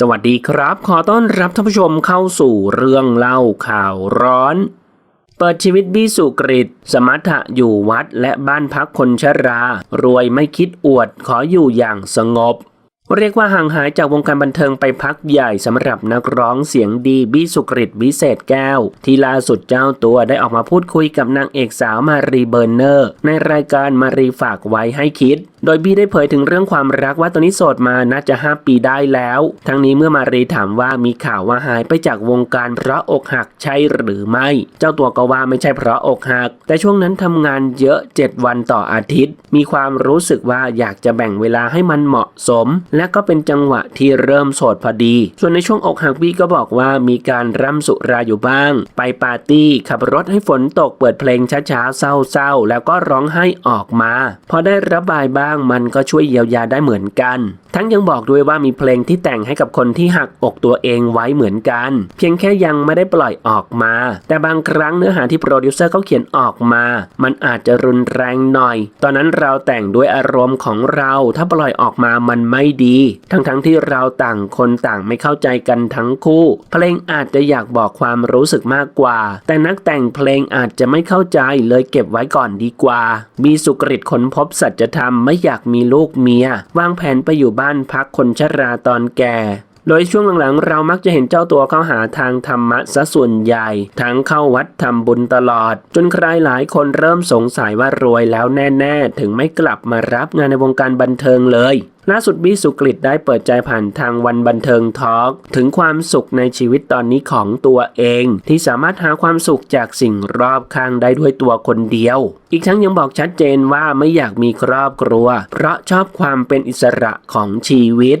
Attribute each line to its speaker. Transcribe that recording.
Speaker 1: สวัสดีครับ ขอต้อนรับท่านผู้ชมเข้าสู่เรื่องเล่าข่าวร้อน เปิดชีวิตบี้สุกริตสมถะอยู่วัดและบ้านพักคนชรา รวยไม่คิดอวดขออยู่อย่างสงบ เรียกว่าห่างหายจากวงการบันเทิงไปพักใหญ่สำหรับนักร้องเสียงดีบี้สุกริตวิเศษแก้ว ที่ล่าสุดเจ้าตัวได้ออกมาพูดคุยกับนางเอกสาวมารีเบอร์เนอร์ ในรายการมารีฝากไว้ให้คิด โดยบี้ได้เผยถึงเรื่องความรักว่าตอนนี้โสดมาน่าจะ 5 ปีได้แล้ว ทั้งนี้เมื่อมารีถามว่ามีข่าวว่าหายไปจากวงการเพราะอกหักใช่หรือไม่ เจ้าตัวก็ว่าไม่ใช่เพราะอกหัก แต่ช่วงนั้นทำงานเยอะ 7 วันต่ออาทิตย์ มีความรู้สึกว่าอยากจะแบ่งเวลาให้มันเหมาะสม และก็เป็นจังหวะที่เริ่มโสดพอดี ส่วนในช่วงอกหักบี้ก็บอกว่ามีการร่ำสุราอยู่บ้าง ไปปาร์ตี้ขับรถให้ฝนตกเปิดเพลงช้าๆเศร้าๆแล้วก็ร้องไห้ออกมา พอได้ระบายบ้างมันก็ช่วยเยียวยาได้เหมือนกัน ทั้งยังบอกด้วยว่ามีเพลงที่แต่งให้กับคนที่หักอกตัวเองไว้เหมือนกัน เพียงแค่ยังไม่ได้ปล่อยออกมา แต่บางครั้งเนื้อหาที่โปรดิวเซอร์เขาเขียนออกมา มันอาจจะรุนแรงหน่อย ตอนนั้นเราแต่งด้วยอารมณ์ของเราถ้าปล่อยออกมามันไม่ดี ทั้งๆทที่เราต่างคนต่างไม่เข้าใจกันทั้งคู่ เพลงอาจจะอยากบอกความรู้สึกมากกว่า แต่นักแต่งเพลงอาจจะไม่เข้าใจเลยเก็บไว้ก่อนดีกว่า มีสุกริตค้นพบสัจธรรมไม่อยากมีลูกเมีย วางแผนไปอยู่บ้านพักคนชราตอนแก่ โดยช่วงหลังๆ เรามักจะเห็นเจ้าตัวเข้าหาทางธรรมะซะส่วนใหญ่ ทั้งเข้าวัดทำบุญตลอด จนใครหลายคนเริ่มสงสัยว่ารวยแล้วแน่ๆ ถึงไม่กลับมารับงานในวงการบันเทิงเลยล่าสุดบี้สุกฤตได้เปิดใจผ่านทางวันบันเทิงทอล์กถึงความสุขในชีวิตตอนนี้ของตัวเอง ที่สามารถหาความสุขจากสิ่งรอบข้างได้ด้วยตัวคนเดียว อีกทั้งยังบอกชัดเจนว่าไม่อยากมีครอบครัว เพราะชอบความเป็นอิสระของชีวิต